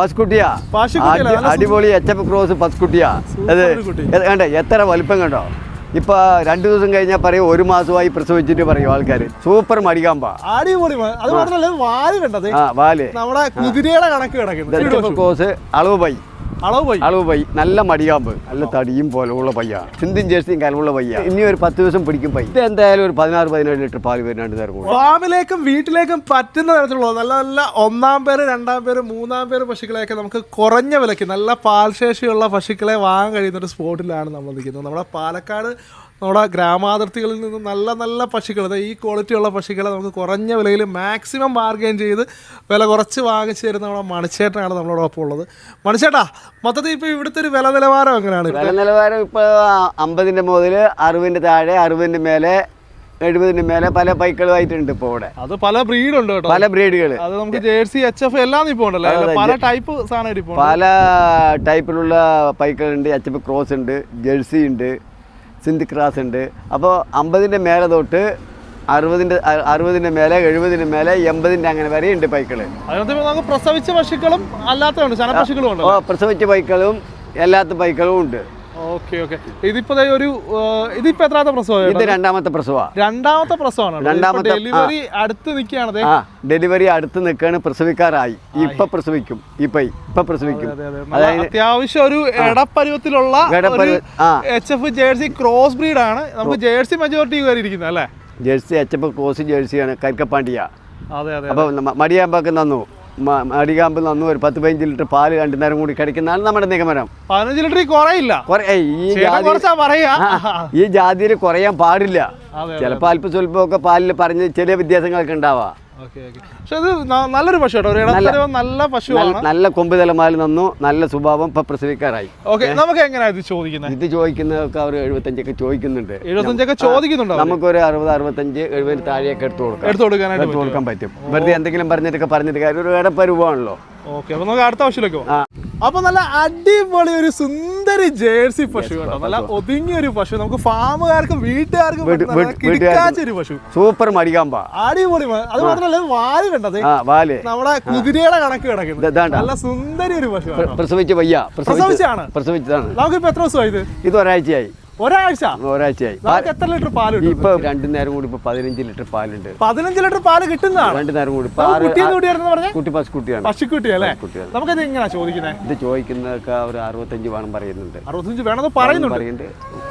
പസ്കുട്ടിയാ? അടിപൊളി H F cross പസ്കുട്ടിയാ അത് കണ്ടേ എത്ര വലിപ്പം കണ്ടോ? ഇപ്പൊ രണ്ടു ദിവസം കഴിഞ്ഞാൽ പറയും ഒരു മാസമായി പ്രസവിച്ചിട്ട് പറയും ആൾക്കാർ സൂപ്പർ മടികാമ്പാ. അടിപൊളി അത് മാത്രമല്ല വാൽ കണ്ടത് ആ വാൽ. നമ്മുടെ കുതിരയുടെ കണക്ക് കിടക്കുന്നു. എച്ച് എഫ് ക്രോസ് അളവ് പൈ. അളവ് പൈ നല്ല മടിയാമ്പ്. നല്ല തടിയും പോലുള്ള പയ്യ. ചിന്തിൻ ചേച്ചിയും കലമുള്ള പയ്യ. ഇനി ഒരു പത്ത് ദിവസം പിടിക്കും പൈ ഇത് എന്തായാലും ഒരു പതിനാറ് പതിനേഴ് ലിറ്റർ പാൽ വരുന്നുണ്ട് ഫാമിലേക്കും വീട്ടിലേക്കും പറ്റുന്ന തരത്തിലുള്ള നല്ല നല്ല ഒന്നാം പേര് രണ്ടാം പേര് മൂന്നാം പേര് പശുക്കളെയൊക്കെ നമുക്ക് കുറഞ്ഞ വിലയ്ക്ക് നല്ല പാൽശേഷിയുള്ള പശുക്കളെ വാങ്ങാൻ കഴിയുന്ന ഒരു സ്പോട്ടിലാണ് നമ്മൾ നിൽക്കുന്നത്. നമ്മുടെ പാലക്കാട് നമ്മുടെ ഗ്രാമാതിർത്തികളിൽ നിന്ന് നല്ല നല്ല പശുക്കൾ അതായത് ഈ ക്വാളിറ്റിയുള്ള പശുക്കളെ നമുക്ക് കുറഞ്ഞ വിലയിൽ മാക്സിമം ബാർഗെയിൻ ചെയ്ത് വില കുറച്ച് വാങ്ങിച്ചു തരുന്ന നമ്മുടെ മണിച്ചേട്ടനാണ് നമ്മളോടൊപ്പം ഉള്ളത്. മണിച്ചേട്ടാ മൊത്തത്തിൽ ഇപ്പോൾ ഇവിടുത്തെ ഒരു വില നിലവാരം എങ്ങനെയാണ് വില നിലവാരം ഇപ്പോൾ അമ്പതിന്റെ മുതൽ അറുപതിന്റെ താഴെ അറുപതിന്റെ മേലെ എഴുപതിന്റെ മേലെ പല പൈക്കളുമായിട്ടുണ്ട് ഇപ്പോൾ ഇവിടെ. അത് പല ബ്രീഡുണ്ട് കേട്ടോ. പല ബ്രീഡുകൾ അത് നമുക്ക് ജേഴ്സി എച്ച് എഫ് എല്ലാം ഇപ്പോൾ ഉണ്ടല്ലോ. പല ടൈപ്പ് സാധനം പല ടൈപ്പിലുള്ള പൈക്കളുണ്ട്. എച്ച് എഫ് ക്രോസ് ഉണ്ട് ജേഴ്സി ഉണ്ട്. സിന്ധ് ക്രാസ് ഉണ്ട്. അപ്പോൾ അമ്പതിന്റെ മേലെ തൊട്ട് അറുപതിന്റെ അറുപതിന്റെ മേലെ എഴുപതിന്റെ മേലെ എൺപതിന്റെ അങ്ങനെ വരെ ഉണ്ട് പൈക്കൾ പ്രസവിച്ച പശുക്കളും അല്ലാത്ത ശനപ്പശുക്കളും ഉണ്ട് ഓ പ്രസവിച്ച പൈക്കളും എല്ലാത്ത പൈക്കളും ഉണ്ട്. Okay okay. ഇതിപ്പോ ഒരു ഇതിപ്പോ എത്രാമത്തെ ഇത് രണ്ടാമത്തെ രണ്ടാമത്തെ പ്രസവമാണ് രണ്ടാമത്തെ- ഡെലിവറി അടുത്ത് നിൽക്കുകയാണ് ദേ. ഡെലിവറി അടുത്ത് നിൽക്കാണ് പ്രസവിക്കാറായി. ഇപ്പൊ പ്രസവിക്കും. ഇപ്പൊ ഇപ്പൊ പ്രസവിക്കും. അത്യാവശ്യം ഒരു ഇടപ്പരുവത്തിലുള്ള. H F Jersey cross breed ആണ്. നമുക്ക് ജേഴ്സി മെജോറിറ്റി കയറിയിരിക്കുന്നത് അല്ലേ? ജേഴ്സി എച്ച് എഫ് ക്രോസ് ജേഴ്സിയാണ് കരിക്കപ്പാണ്ടിയ അതെ അതെ അപ്പൊ മടിയാമ്പാക്ക് നന്നു മ- നിന്ന് ഒരു പത്ത് പതിനഞ്ച് ലിറ്റർ പാൽ രണ്ടു നേരം കൂടി കഴിക്കുന്നതാണ് നമ്മുടെ നിഗമനം. പതിനഞ്ച് ലിറ്റർ കുറയില്ല. കുറെ ഈ ജാതി ഈ ജാതിയിൽ കുറയാൻ പാടില്ല. ചിലപ്പോൾ അല്പ സ്വല്പമൊക്കെ പാലിൽ പറഞ്ഞ് ചെറിയ വ്യത്യാസങ്ങളൊക്കെ ഉണ്ടാവാം. പക്ഷെ ഇത് നല്ലൊരു പശു കേട്ടോ. ഒരു ഇടത്തരം നല്ല പശുവാണ്. നല്ല- കൊമ്പ് തലമാലിൽ നന്നു. നല്ല സ്വഭാവം ഇപ്പൊ പ്രസവിക്കാറായി. ഓക്കെ നമുക്ക് എങ്ങനെയാ ഇത് ചോദിക്കുന്നത്? ഇത് ചോദിക്കുന്നതൊക്കെ അവർ എഴുപത്തഞ്ചൊക്കെ ചോദിക്കുന്നുണ്ട്. എഴുപത്തഞ്ചൊക്കെ ചോദിക്കുന്നുണ്ടോ നമുക്കൊരു അറുപത് അറുപത്തഞ്ച് എഴുപതിന് താഴെയൊക്കെ എടുത്തു കൊടുക്കാം. എടുത്തു കൊടുക്കാനായിട്ട് എടുത്തു കൊടുക്കാൻ പറ്റും. വെറുതെ എന്തെങ്കിലും പറഞ്ഞിട്ടൊക്കെ പറഞ്ഞിട്ട് കാര്യം ഒരു ഇടപ്പരുവാണല്ലോ. ഓക്കെ അപ്പൊ നമുക്ക് അടുത്ത പശുവിലേക്ക് പോകാം. അപ്പൊ നല്ല അടിപൊളി ഒരു സുന്ദരി ജേഴ്സി പശു കേട്ടോ. നല്ല ഒതുങ്ങിയ ഒരു പശു. നമുക്ക് ഫാമുകാർക്കും വീട്ടുകാർക്കും പശു. സൂപ്പർ മടികാമ്പ. അടിപൊളി അത് മാത്രമല്ല വാൽ കണ്ടത് വാൽ. നമ്മുടെ കുതിരയുടെ കണക്ക് കിടക്കുന്നത് നല്ല സുന്ദരി ഒരു പശു പ്ര- പ്രസവിച്ച വയ്യ. പ്രസവിച്ചതാണ്? നമുക്ക് ഇപ്പൊ എത്ര ദിവസമായി ഇത്? ഒരാഴ്ചയായി ഒരാഴ്ച? ഒരാഴ്ചയായി. എത്ര ലിറ്റർ കിട്ടും? ഇപ്പൊ രണ്ടു നേരം കൂടി ഇപ്പൊ പതിനഞ്ച് ലിറ്റർ പാലുണ്ട്. പതിനഞ്ച് ലിറ്റർ പാൽ കിട്ടുന്നതാണ്. രണ്ടു നേരം കൂടി കുട്ടി പശുക്കുട്ടിയാണ്. പശുക്കുട്ടി അല്ലേ? നമുക്ക് എങ്ങനെയാ ചോദിക്കുന്നത് ഇത് ചോദിക്കുന്നതൊക്കെ ഒരു അറുപത്തഞ്ച് വേണം പറയുന്നുണ്ട്. അറുപത്തഞ്ച് വേണമെന്ന് പറയുന്നുണ്ട്. പറയുന്നുണ്ട്.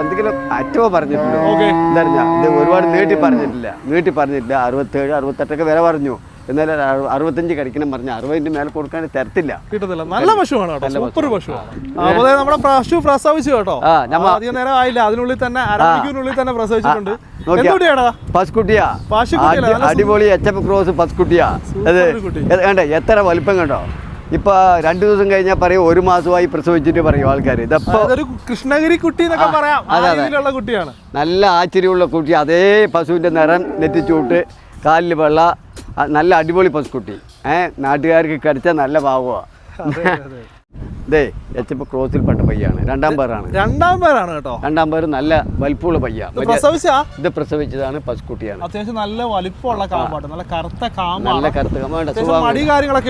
എന്തെങ്കിലും അറ്റോ പറഞ്ഞിട്ടുണ്ട്? എന്താ ഇത് ഒരുപാട് നീട്ടി പറഞ്ഞിട്ടില്ല. നീട്ടി പറഞ്ഞിട്ടില്ല. അറുപത്തേഴ് അറുപത്തെട്ടൊക്കെ വില പറഞ്ഞു. അറു- അറുപത്തഞ്ച് കഴിക്കണം പറഞ്ഞാൽ അറുപതിന്റെ മേലെ കൊടുക്കാൻ തരത്തില്ല. കിട്ടത്തില്ല. നല്ല പശുവാണ് കേട്ടോ. സൂപ്പർ പശുവാണ് അപ്പോൾ നമ്മുടെ പശു പ്രസവിച്ചു കേട്ടോ. ആ, നമ്മ- അധികം നേരം ആയില്ല. അതിനുള്ളിൽ തന്നെ അരമണിക്കൂറിനുള്ളിൽ തന്നെ പ്രസവിച്ചിട്ടുണ്ട് അടിപൊളി എച്ച് എഫ് ക്രോസ് പസ്കുട്ടിയാ അത് കണ്ടേ എത്ര വലിപ്പം കണ്ടോ? ഇപ്പൊ രണ്ടു ദിവസം കഴിഞ്ഞാൽ പറയും ഒരു മാസമായി പ്രസവിച്ചിട്ട് പറയും ആൾക്കാർ ഇതപ്പോ കൃഷ്ണഗിരി കുട്ടി എന്നൊക്കെ പറയാം. കുട്ടിയാണ്. നല്ല ആശ്ചര്യമുള്ള കുട്ടി. അതേ പശുവിന്റെ നിറം നെറ്റിച്ചൂട്ട് കാലിൽ വെള്ള നല്ല അടിപൊളി പശുക്കുട്ടി ഏഹ് നാട്ടുകാർക്ക് കടിച്ച നല്ല ഭാവമാണ്. ഇതേ എച്ച് എഫ് ക്രോസിൽ പെട്ട പയ്യാണ്. രണ്ടാം പേരാണ്. രണ്ടാം പേരാണ് കേട്ടോ. രണ്ടാം പേര് നല്ല വലിപ്പമുള്ള പയ്യ. ഇത് പ്രസവിച്ചാ? ഇത് പ്രസവിച്ചതാണ് പശുക്കുട്ടിയാണ്. അത്യാവശ്യം നല്ല വലിപ്പമുള്ള കാമ്പാട്ട്. നല്ല കറുത്ത നല്ല കാമ്പാണ്. കറുത്ത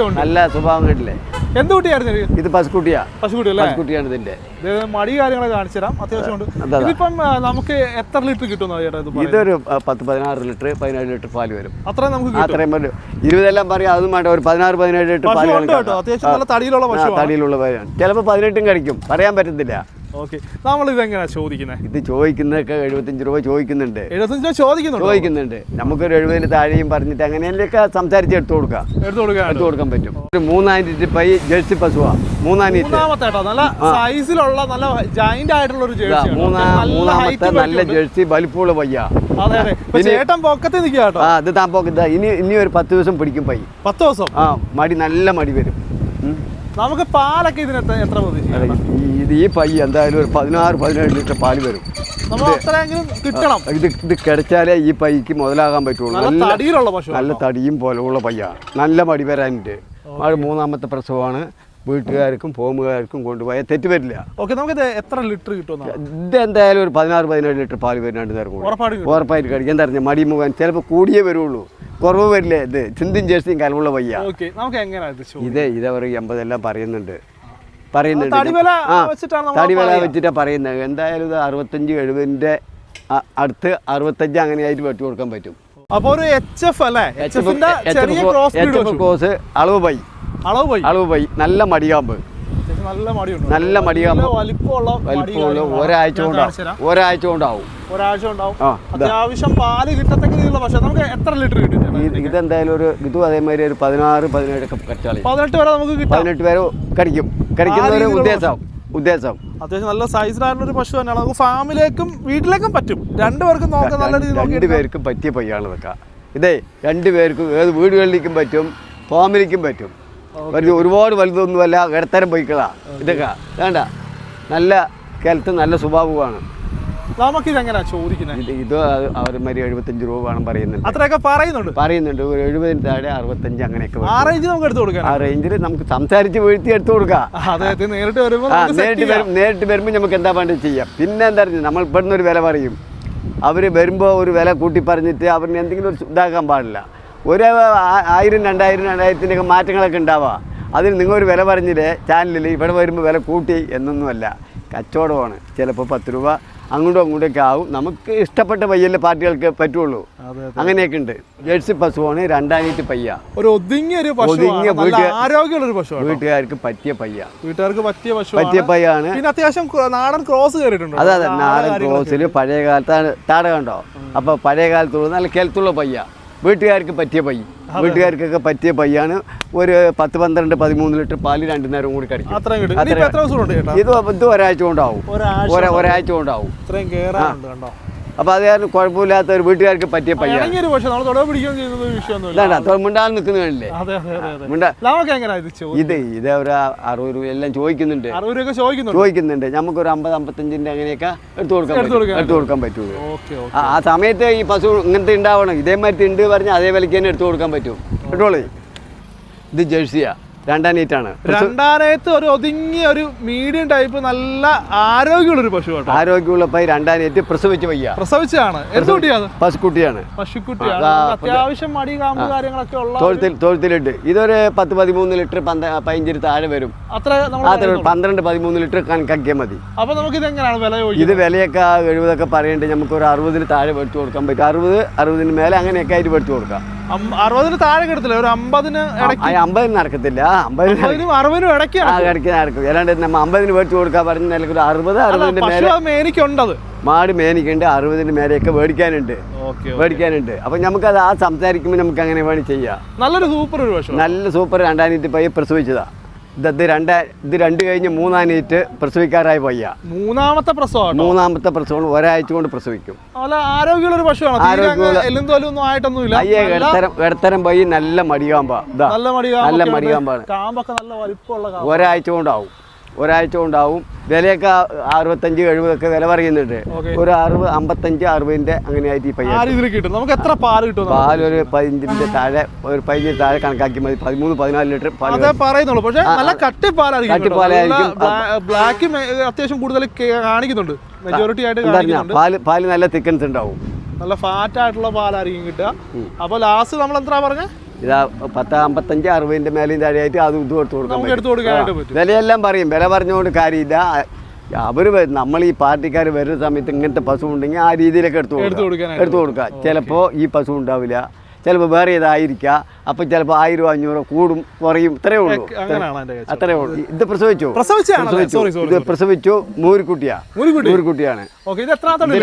ഉണ്ട്. നല്ല സ്വഭാവം കണ്ടില്ലേ എന്ത് കുട്ടിയായിരുന്നു ഇത്? പശുക്കുട്ടിയാ. പശുക്കുട്ടി അല്ലേ? പശുക്കുട്ടിയാണ് ഇതിന്റെ. ഇത് മടി കാര്യങ്ങളൊക്കെ കാണിച്ചു തരാം. അത്യാവശ്യം ഉണ്ട്. അതെ, അതെ. ഇതിപ്പം നമുക്ക് എത്ര ലിറ്റർ? ഇതൊരു പത്ത് പതിനാറ് ലിറ്റർ പതിനേഴ് ലിറ്റർ പാൽ വരും. അത്രയും നമുക്ക് കിട്ടും. അത്രയും വരും ഇരുപതെല്ലാം പറയാം അതൊന്നും വേണ്ട. ഒരു പതിനാറ് പതിനേഴ് ലിറ്റർ പാൽ തടിയിലുള്ള തടിയിലുള്ള ചിലപ്പോൾ പതിനെട്ടും കഴിക്കും. പറയാൻ പറ്റത്തില്ല. ഓക്കെ. നമ്മൾ ഇതെങ്ങനെയാ ചോദിക്കുന്നത് ഇത് ചോദിക്കുന്നതൊക്കെ എഴുപത്തഞ്ച് രൂപ ചോദിക്കുന്നുണ്ട്. എഴുപത്തഞ്ച് രൂപ ചോദിക്കുന്നുണ്ടോ? ചോദിക്കുന്നുണ്ട്. നമുക്കൊരു എഴുപതിന് താഴെയും പറഞ്ഞിട്ട് അങ്ങനെയൊക്കെ സംസാരിച്ച് എടുത്തു കൊടുക്കാം. എടുത്തു കൊടുക്കാം എടുത്തു കൊടുക്കാൻ പറ്റും. ഒരു മൂന്നായിരത്തി പൈ ജേഴ്സി പശുവാ. മൂന്നാം മൂന്നാമത്തെ കേട്ടോ നല്ല സൈസിലുള്ള നല്ല ജൈന്റ് ആയിട്ടുള്ള ഒരു ജേഴ്സി മൂന്നാമത്തെ നല്ല ജേഴ്സി വലിപ്പമുള്ള പയ്യ. ചേട്ടൻ പൊക്കത്തിൽ നിൽക്കുക കേട്ടോ. ആ അത് താൻ പോക്കത്ത ഇനി ഇനി ഒരു പത്ത് ദിവസം പിടിക്കും പൈ. പത്ത് ദിവസം? ആ മടി നല്ല മടി വരും. നമുക്ക് പാലൊക്കെ ഇതിന് എത്ര- പ്രതീക്ഷിക്കാം? ഇത് ഈ പയ്യ എന്തായാലും ഒരു പതിനാറ് പതിനേഴ് ലിറ്റർ പാൽ വരും. കിട്ടണം. ഇത് ഇത് കിടച്ചാലേ ഈ പൈക്ക് മുതലാകാൻ പറ്റുള്ളൂ. നല്ല നല്ല തടിയും പോലെയുള്ള പയ്യ. നല്ല മടി വരാനുണ്ട്. അത് മൂന്നാമത്തെ പ്രസവമാണ്. വീട്ടുകാർക്കും ഫോമുകാർക്കും കൊണ്ടുപോയാൽ തെറ്റ് വരില്ല. ഓക്കെ നമുക്ക് എത്ര ലിറ്റർ കിട്ടും ഇത് എന്തായാലും ഒരു പതിനാറ് പതിനേഴ് ലിറ്റർ പാൽ വരും രണ്ട് നേരം ഉറപ്പായിട്ടും കഴിക്കും എന്താ പറഞ്ഞാൽ മടി മുഖാൻ ചിലപ്പോൾ കൂടിയേ വരുള്ളൂ. കുറവ് വരില്ലേ? ഇത് ചിന്തിൻ ജേഴ്സിയും കലമുള്ള വയ്യ നമുക്ക് എങ്ങനെയാണ് ഇത്? ഇത് ഇതവർ എൺപതെല്ലാം പറയുന്നുണ്ട്. പറയുന്നുണ്ട് തടിവില വെച്ചിട്ടാണ് പറയുന്നത്. എന്തായാലും ഇത് അറുപത്തഞ്ച് എഴുപതിന്റെ അടുത്ത് അറുപത്തഞ്ച് അങ്ങനെയായിട്ട് വെട്ടി കൊടുക്കാൻ പറ്റും. അപ്പൊ ഒരു എച്ച് എഫ് അല്ലേ? എച്ച് ക്രോസ് എഫ് കോസ് അളവ് പൈ. അളവ് പൈ. അളവ് പൈ. നല്ല മടിയാമ്പ്. നല്ല മടിയുണ്ട്. നല്ല മടിയാമ്പ്. നല്ല വലിപ്പമുള്ള വലിപ്പമുള്ള. ഒരാഴ്ച കൊണ്ടാവും. ഒരാഴ്ച കൊണ്ടാവും. ഒരാഴ്ച ഉണ്ടാവും. അത്യാവശ്യം പാൽ കിട്ടത്തക്ക രീതിയിലുള്ള പക്ഷെ നമുക്ക് എത്ര ലിറ്റർ കിട്ടും ഇത് ഇതെന്തായാലും ഒരു ഇതും അതേമാതിരി ഒരു പതിനാറ് പതിനേഴൊക്കെ കറ്റാളി പതിനെട്ട് വരെ നമുക്ക് കിട്ടാം. പതിനെട്ട് പേര് കടിക്കും. കടിക്കുന്ന ഒരു രീതിയിലുള്ള ഉദ്ദേശം ഉദ്ദേശം അത്യാവശ്യം നല്ല സൈസിലായിട്ടുള്ള ഒരു പശു തന്നെയാണ്. നമുക്ക് ഫാമിലേക്കും വീട്ടിലേക്കും പറ്റും. രണ്ടുപേർക്കും നോക്കാൻ നല്ല രീതിയിൽ രണ്ട് നോക്കി പേർക്കും പറ്റിയ പയ്യാണ് ഇതൊക്കെ. ഇതേ രണ്ടുപേർക്കും ഏത് വീടുകളിലേക്കും പറ്റും ഫാമിലിക്കും പറ്റും. ഒരു ഒരുപാട് വലുതൊന്നുമല്ല ഇടത്തരം പൊയ്ക്കളാ ഇതൊക്കെ. വേണ്ട. നല്ല കേരളത്തിൽ നല്ല സ്വഭാവമാണ്. നമുക്ക് ഇത് എങ്ങനെയാ ചോദിക്കുന്നത്? ഇത് അവരുമാതിരി എഴുപത്തഞ്ച് രൂപ വേണം പറയുന്നുണ്ട്. അത്രയൊക്കെ പറയുന്നുണ്ട്. പറയുന്നുണ്ട്. ഒരു എഴുപതിന് താഴെ അറുപത്തഞ്ച് അങ്ങനെയൊക്കെ ആ. റേഞ്ച് നമുക്ക് എടുത്തു കൊടുക്കാം ആ റേഞ്ചിൽ നമുക്ക് സംസാരിച്ച് വീഴ്ത്തി എടുത്തു കൊടുക്കാം. അതെ നേരിട്ട് വരുമ്പോൾ നേരിട്ട് വരും നേരിട്ട് വരുമ്പോൾ നമുക്ക് എന്താ വേണ്ടത് ചെയ്യാം. പിന്നെ എന്താ പറയുക നമ്മൾ ഇവിടുന്ന് ഒരു വില പറയും. അവർ വരുമ്പോൾ ഒരു വില കൂട്ടി പറഞ്ഞിട്ട് അവരിന് എന്തെങ്കിലും ഒരു ഇതാക്കാൻ പാടില്ല. ഒരു ആയിരം രണ്ടായിരം രണ്ടായിരത്തിന്റെയൊക്കെ മാറ്റങ്ങളൊക്കെ ഉണ്ടാവാം. അതിൽ നിങ്ങൾ ഒരു വില പറഞ്ഞില്ലേ? ചാനലിൽ ഇവിടെ വരുമ്പോൾ വില കൂട്ടി എന്നൊന്നുമല്ല. കച്ചവടമാണ്. ചിലപ്പോൾ പത്ത് രൂപ അങ്ങോട്ടും അങ്ങോട്ടൊക്കെ ആവും. നമുക്ക് ഇഷ്ടപ്പെട്ട പയ്യല്ലേ പാർട്ടികൾക്ക് പറ്റുള്ളൂ. അങ്ങനെയൊക്കെ ഉണ്ട്. ജേഴ്സി പശുവാണ് രണ്ടാനീറ്റ് പയ്യ. ഒരു ഒതുങ്ങിയ ഒരു പശു ഒതുങ്ങിയ നല്ല വീട്ട്- ആരോഗ്യമുള്ള ഒരു പശു വീട്ടുകാർക്ക് പറ്റിയ പയ്യ. വീട്ടുകാർക്ക് പറ്റിയ പശു പറ്റിയ പയ്യാണ്. പിന്നെ അത്യാവശ്യം നാടൻ ക്രോസ് കയറിയിട്ടുണ്ട് അതെ അതെ നാടൻ ക്രോസിൽ പഴയ കാലത്താണ് താട കണ്ടോ? അപ്പോൾ പഴയ കാലത്തുള്ള നല്ല കെൽത്തുള്ള പയ്യ. വീട്ടുകാർക്ക് പറ്റിയ പൈ വീട്ടുകാർക്കൊക്കെ പറ്റിയ പയ്യാണ്. ഒരു പത്ത് പന്ത്രണ്ട് പതിമൂന്ന് ലിറ്റർ പാൽ രണ്ടു നേരം കൂടി കഴിക്കും ഇത് ഇത് ഒരാഴ്ച കൊണ്ടാവും. ഒരാഴ്ച ഒര- ഒരാഴ്ച കൊണ്ടാവും. അപ്പോൾ അത് കാരണം കുഴപ്പമില്ലാത്ത ഒരു വീട്ടുകാർക്ക് പറ്റിയ പയ്യാണ്. വിഷയമൊന്നുമില്ല ഇതാണ്ടാ നിൽക്കുന്നതല്ലേ നമുക്ക് ഇത് ഇത് ഒരു അറുപത് രൂപ എല്ലാം ചോദിക്കുന്നുണ്ട്. ചോദിക്കുന്നുണ്ട്? ചോദിക്കുന്നുണ്ട്. നമുക്കൊരു അമ്പത് അമ്പത്തഞ്ചിന്റെ അങ്ങനെയൊക്കെ എടുത്തു കൊടുക്കാൻ എടുത്ത് കൊടുക്കാൻ പറ്റുള്ളൂ. ആ സമയത്ത് ഈ പശു ഇങ്ങനത്തെ ഉണ്ടാവണം. ഇതേമാതിരി ഉണ്ട് പറഞ്ഞാൽ അതേ വിലയ്ക്ക് തന്നെ എടുത്തു കൊടുക്കാൻ പറ്റും. കേട്ടോളേ? ഇത് ജേഴ്സിയാ. രണ്ടാം നീറ്റാണ് രണ്ടാനയത്ത് ഒരു ഒതുങ്ങിയ ഒരു മീഡിയം ടൈപ്പ് നല്ല ആരോഗ്യമുള്ള ഒരു പശു കേട്ടോ. ആരോഗ്യമുള്ള പൈ രണ്ടാനേറ്റ് പ്രസവിച്ച് വയ്യ. പ്രസവിച്ചാണ് പശുക്കുട്ടിയാണ്. അത്യാവശ്യം മടി കാമ്പ് കാര്യങ്ങളൊക്കെ ഉള്ള തൊഴുത്തിൽ തൊഴുത്തിലുണ്ട് ഇതൊരു പത്ത് പതിമൂന്ന് ലിറ്റർ പതിനഞ്ചിരി താഴെ വരും. അത്ര നമ്മൾ അത് ഒരു പന്ത്രണ്ട് പതിമൂന്ന് ലിറ്റർ കണക്കാക്കിയാൽ മതി. അപ്പൊ നമുക്ക് ഇത് എങ്ങനെയാണ് വില ഇത് വിലയൊക്കെ എഴുപതൊക്കെ പറയേണ്ടത് നമുക്ക് ഒരു അറുപതിന് താഴെ മേടിച്ചു കൊടുക്കാൻ പറ്റും. അറുപത് അറുപതിന് മേലെ അങ്ങനെയൊക്കെ ആയിട്ട് മേടിച്ചു കൊടുക്കാം. അറുപതിന് താഴെ കിടത്തില്ല ഒരു അമ്പതിന് ഇടയ്ക്ക്. അമ്പതിന് നടക്കത്തില്ല അമ്പതിന് അറുപതിനും കിടക്കുന്ന നടക്കും. അല്ലാണ്ട് നമ്മ അമ്പതിന് മേടിച്ചു കൊടുക്കാൻ പറഞ്ഞ നിലയ്ക്ക് ഒരു അറുപത് അറുപതിന്റെ മേലെ മേനിക്കുണ്ടത്. മാട് മേനിക്കുണ്ട് അറുപതിന് മേലെയൊക്കെ മേടിക്കാനുണ്ട് മേടിക്കാനുണ്ട് നമുക്ക് നമുക്കത് ആ സംസാരിക്കുമ്പോൾ നമുക്ക് അങ്ങനെ വേണം ചെയ്യാം. നല്ലൊരു സൂപ്പർ ഒരു പക്ഷേ നല്ല സൂപ്പർ രണ്ടായിരത്തി പയ്യെ പ്രസവിച്ചതാ. ഇത് രണ്ട് ഇത് രണ്ട് കഴിഞ്ഞ് മൂന്നാനീറ്റ് പ്രസവിക്കാറായി പയ്യ മൂന്നാമത്തെ പ്രസവം മൂന്നാമത്തെ പ്രസവം ഒരാഴ്ച കൊണ്ട് പ്രസവിക്കും. ആരോഗ്യമുള്ള ഒരു പശുവാണ് അയ്യേ ഇടത്തരം ഇടത്തരം പയ്യ നല്ല മടികാമ്പാ. നല്ല മടികാമ്പാണ്. കാമ്പൊക്കെ നല്ല വലിപ്പമുള്ള കാമ്പ്. ഒരാഴ്ച കൊണ്ടാവും. ഒരാഴ്ച കൊണ്ടാവും. വിലയൊക്കെ അറുപത്തഞ്ച് എഴുപതൊക്കെ വില പറയുന്നുണ്ട്. ഒരു അറുപത് അമ്പത്തഞ്ച് അറുപതിന്റെ അങ്ങനെ ആയിട്ട് ഈ പയ്യ കിട്ടും? നമുക്ക് എത്ര പാൽ കിട്ടും പാൽ ഒരു പതിനഞ്ചിന്റെ താഴെ ഒരു പതിനഞ്ച് താഴെ കണക്കാക്കി മതി. പതിമൂന്ന് പതിനാല് ലിറ്റർ പാൽ പറയുന്നുള്ളൂ. പക്ഷെ നല്ല കട്ടിപ്പാലായിരിക്കും കേട്ടോ. കട്ടിപ്പാലായിരിക്കും. ബ്ലാക്ക് അത്യാവശ്യം കൂടുതൽ കാണിക്കുന്നുണ്ട്. മെജോറിറ്റി ആയിട്ട് പാൽ പാൽ നല്ല തിക്കൻസ് ഉണ്ടാവും. നല്ല ഫാറ്റ് ആയിട്ടുള്ള പാലായിരിക്കും കിട്ടുക. അപ്പൊ ലാസ്റ്റ് നമ്മൾ എന്താ പറഞ്ഞ? ഇതാ പത്ത് അമ്പത്തഞ്ച് അറുപതിന്റെ മേലെയും താഴെയായിട്ട് അത് ഇത് കൊടുത്തു കൊടുക്കാൻ പറ്റും. വിലയെല്ലാം പറയും. വില പറഞ്ഞുകൊണ്ട് കാര്യമില്ല. അവർ നമ്മൾ ഈ പാർട്ടിക്കാർ വരുന്ന സമയത്ത് ഇങ്ങനത്തെ പശു ഉണ്ടെങ്കിൽ ആ രീതിയിലൊക്കെ എടുത്തു കൊടുക്കുക എടുത്തു കൊടുക്കാം. ചിലപ്പോൾ ഈ പശു ഉണ്ടാവില്ല. ചിലപ്പോൾ വേറെ ഏതായിരിക്കാം അപ്പം ചിലപ്പോൾ ആയിരം അഞ്ഞൂറോ കൂടും കുറയും ഇത്രയേ ഉള്ളൂ. അത്രേ ഉള്ളൂ. ഇത് പ്രസവിച്ചു. ഇത് പ്രസവിച്ചു. മൂരിക്കുട്ടിയാ. മൂരിക്കുട്ടിയാണ്.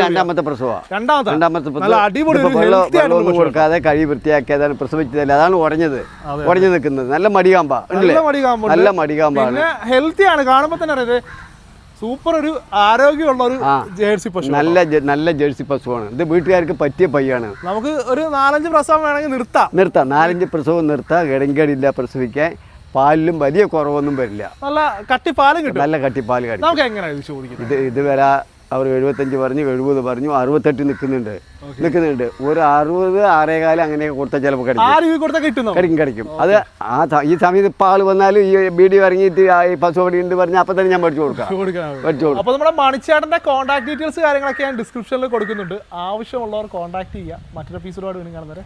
രണ്ടാമത്തെ പ്രസവമാണ് രണ്ടാമത്തെ? വെള്ളം കൊടുക്കാതെ കഴി വൃത്തിയാക്കിയതാണ് പ്രസവിച്ചതല്ല? അതാണ് ഉടഞ്ഞത്. ഉടഞ്ഞു നിൽക്കുന്നത്. നല്ല മടികാമ്പ. നല്ല മടി നല്ല മടികാമ്പാണ്. ഹെൽത്തിയാണ് ഹെൽത്തി ആണ്. കാണുമ്പോ തന്നെ അറിയാം സൂപ്പർ ഒരു ആരോഗ്യമുള്ള ഒരു. ജേഴ്സി പശു നല്ല നല്ല ജേഴ്സി പശുവാണ്. ഇത് വീട്ടുകാർക്ക് പറ്റിയ പയ്യാണ്. നമുക്ക് ഒരു നാലഞ്ച് പ്രസവം വേണമെങ്കിൽ നിർത്താം. നിർത്താം. നാലഞ്ച് പ്രസവം നിർത്താം. ഇടങ്കടില്ല പ്രസവിക്കാൻ. പാലിലും വലിയ കുറവൊന്നും വരില്ല. നല്ല കട്ടി പാലും കിട്ടും. നല്ല കട്ടിപ്പാൽ കിട്ടും നമുക്ക് എങ്ങനെയാണ് ഇത് ചോദിക്കുന്നത്? ഇത് ഇത് വില അവർ എഴുപത്തഞ്ച് പറഞ്ഞു എഴുപത് പറഞ്ഞു അറുപത്തെട്ട് നിൽക്കുന്നുണ്ട്. നിൽക്കുന്നുണ്ട്. ഒരു അറുപത് ആറേകാലം അങ്ങനെ കൊടുത്താൽ ചിലപ്പോൾ കിടക്കും. കിടക്കും കിടക്കും. അത് ആ ഈ സമയത്ത് ഇപ്പം ആൾ വന്നാലും ഈ വീഡിയോ ഇറങ്ങിയിട്ട് ഈ പശു അവിടെ ഉണ്ട് പറഞ്ഞാൽ അപ്പം തന്നെ ഞാൻ പഠിച്ചു കൊടുക്കാം. പഠിച്ചു കൊടുക്കാം അപ്പോൾ നമ്മുടെ മണിച്ചേട്ടന്റെ കോൺടാക്ട് ഡീറ്റെയിൽസ് കാര്യങ്ങളൊക്കെ ഞാൻ ഡിസ്ക്രിപ്ഷനിൽ കൊടുക്കുന്നുണ്ട്. ആവശ്യമുള്ളവർ കോൺടാക്ട് ചെയ്യുക. മറ്റൊരു എപ്പിസോഡോട് കാണുന്നവരെ.